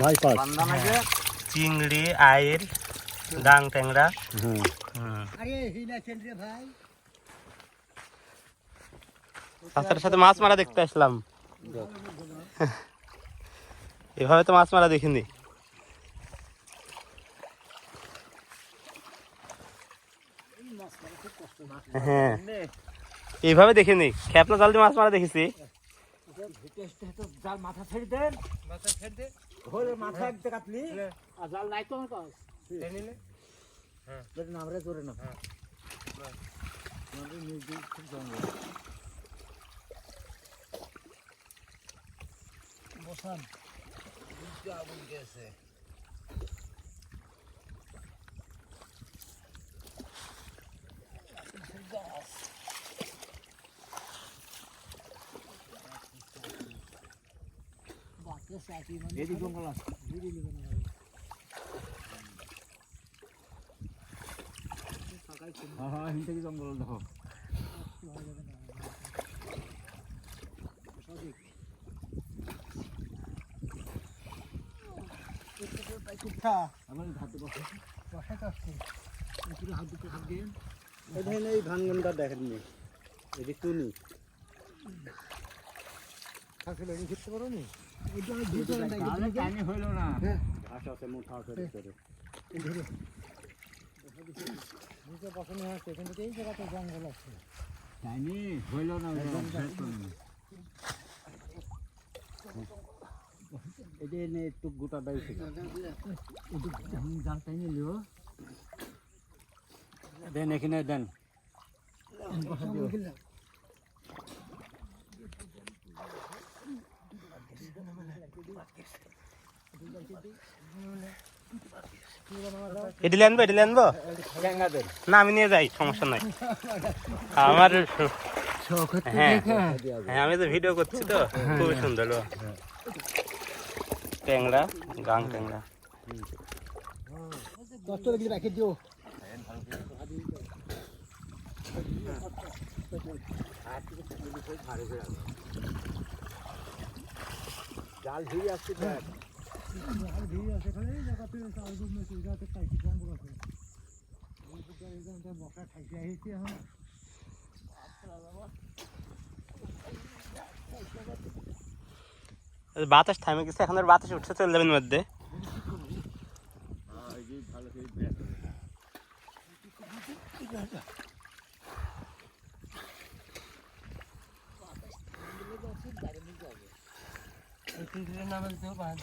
ভাই পাস। চিংড়ি আইর গাং ট্যাংরা। হ্যাঁ হুম। আরে হিলা চেন্দ্রে ভাই। চাচার সাথে মাছ মারা দেখতে আসলাম। এভাবে তো মাছ মারা দেখিনি। হ্যাঁ। এইভাবে দেখিনি। খেপলা জাল দিয়ে মাছ মারা দেখেছি। জাল মাথা ছেড়ে দেন। মাথা ছেড়ে দে। হলে মাথা একটা কাটলি আর জাল নাই তো কাছে। নিলে হ্যাঁ। নামরে জোরে না। মিউজিক খুব জঙ্গল। বসান। আগুন গেছে এদিক জঙ্গল আছে হ্যাঁ হ্যাঁ হিন্দি জঙ্গল দেখো এই ভাঙ্গনটা দেখেননি এদিক টুনি পারো নি টাইমে হইল না। ঘাস আছে মোটা এই জায়গাতে জঙ্গল আছে। টাইমে হইল না এই যে এনে একটু গোটা জাল টাইমে লিও দেন এখানে দেন। এটি আনব এটি আনব না, আমি নিয়ে যাই, সমস্যা নাই। আমার হ্যাঁ হ্যাঁ আমি তো ভিডিও করছি তো, খুবই সুন্দর ট্যাংরা, গাং ট্যাংরা। দিও জাল ভিড়ে আসছে দেখ। জাল ভিড়ে আসে খালি এই জায়গাতে আলগুম মেসে জায়গাতে খাইছি জঙ্গল আছে বকা খাইছে আহিছে এখন বাতাস থামে গেছে এখন আর বাতাস উঠছে চলে যাবেন মধ্যে। ના બધું પાંચ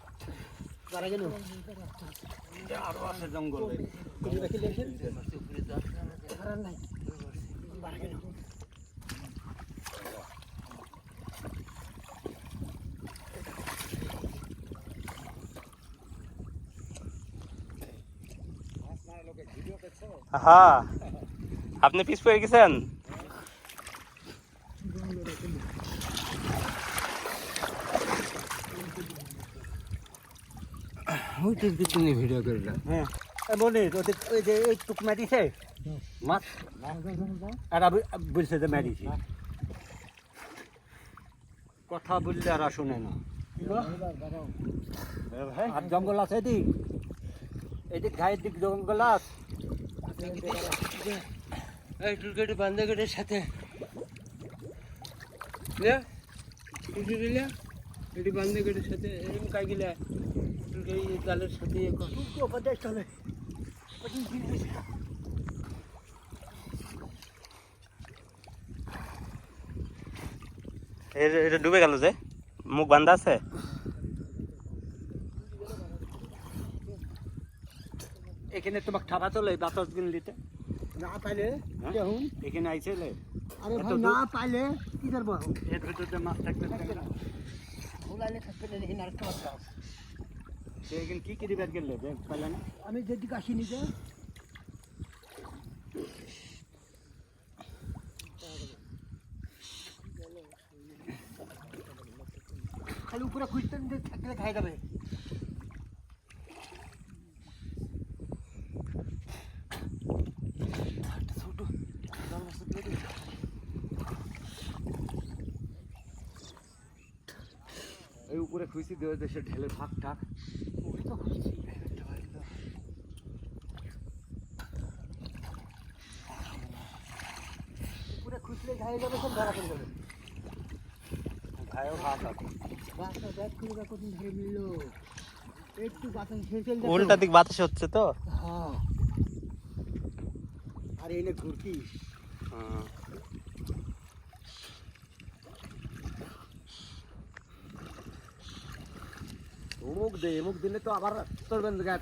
গেল আরও আছে জঙ্গল। নাই গেল হ্যাঁ আপনি পিস পড়ে গেছেন? ওইটা তুমি ভিডিও করে হ্যাঁ। মনে ওদের ওই যে ওই টুক মারিছে? মাছ? আর বলছে যে মারিছে। কথা বললে আর শুনে না। আর জঙ্গল আছে এদিক? এদিক গায়ের দিক জঙ্গল আছে? এই টুলগেটে বান্ধা গেটের সাথে এটি বান্ধে গেটের সাথে এরকম কাই গেলে এই জালের সাথে কর। এ- এটা ডুবে গেল যে? মুখ বান্ধা আছে? এখানে তোমাকে ঠাপা চলে বাতাসগুলো দিতে না পাইলে হ্যাঁ? দেখুন এখানে আইছে আরে ভাই না পাইলে কি করব? এর ভিতরে মাছ থাকতে থাকবে না। ওলাইলে থাকবে না এখানে আরেকটা মাছ পাও। সে এখানে কি কি দিবার গেলে দেখ পাইলে না আমি যেদিকে আসিনি যে খালি উপরে খুঁজতেন যে থাকলে খাই যাবে এই উপরে খুশি দেওয়া দেশে ঢেলে ফাঁক ঠাক ওই তো খুঁজছি উপরে যাবে সব ধরা পড়ে যাবে। খায়ও ভাত আছে। বাসটা ব্যাগ করে দেখো তুমি ধরে মিললো। একটু বাতাস ছেড়ে উল্টা দিক বাতাস হচ্ছে তো? হ্যাঁ। আর এনে ঘুরতি হুম। অমুক দে এমুক দিলে তো আবার তোরবেন গায়ে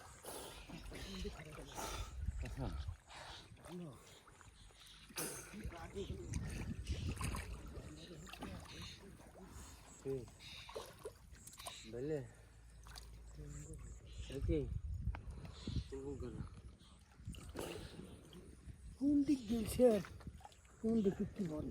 হুম দুঃখ বুঝলে ওকে কোন দিক গেছে কোন দিকে কি বল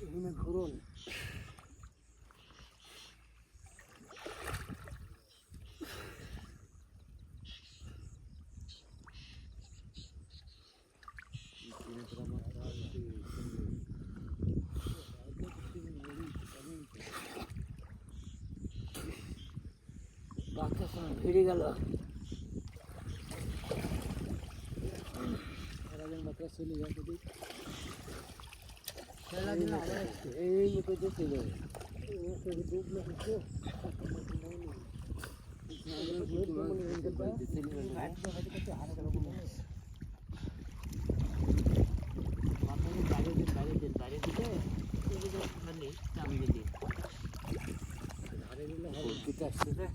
এখানে ঘুরুন বাচ্চা সব ফিরে গেল চলে যাবে দেখ এই মতো আপনার মাথা কাজ পাঠিয়ে তুলতে হবে। না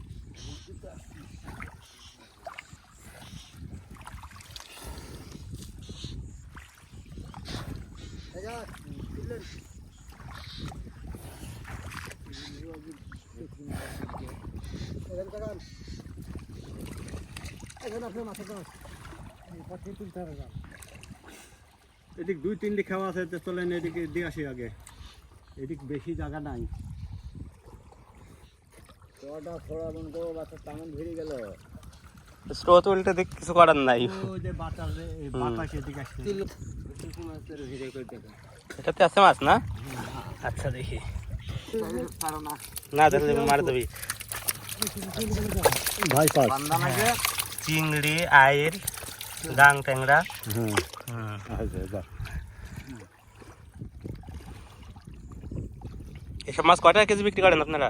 এদিক দুই তিনটি খাওয়া আছে চলেন এদিকে দিয়ে আসি আগে। এদিক বেশি জায়গা নাই। ফোড়া করো বাচ্চা ভিড়ে গেল। স্রোত উল্টে কিছু করার নাই। এটাতে আছে মাছ না? আচ্ছা দেখি। না দেখলে মারে দেবি। ভাই পাস। চিংড়ি আইর গাং ট্যাংরা। হুম। আচ্ছা এসব মাছ কয় টাকা কেজি বিক্রি করেন আপনারা?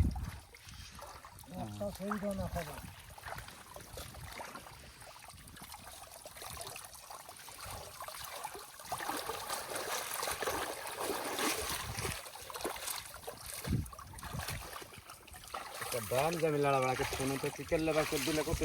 একটা সেই না। খাবার দাম জামি লড়া বেড়া কে ফোনে তো চিকেন বা করে দিলে কত?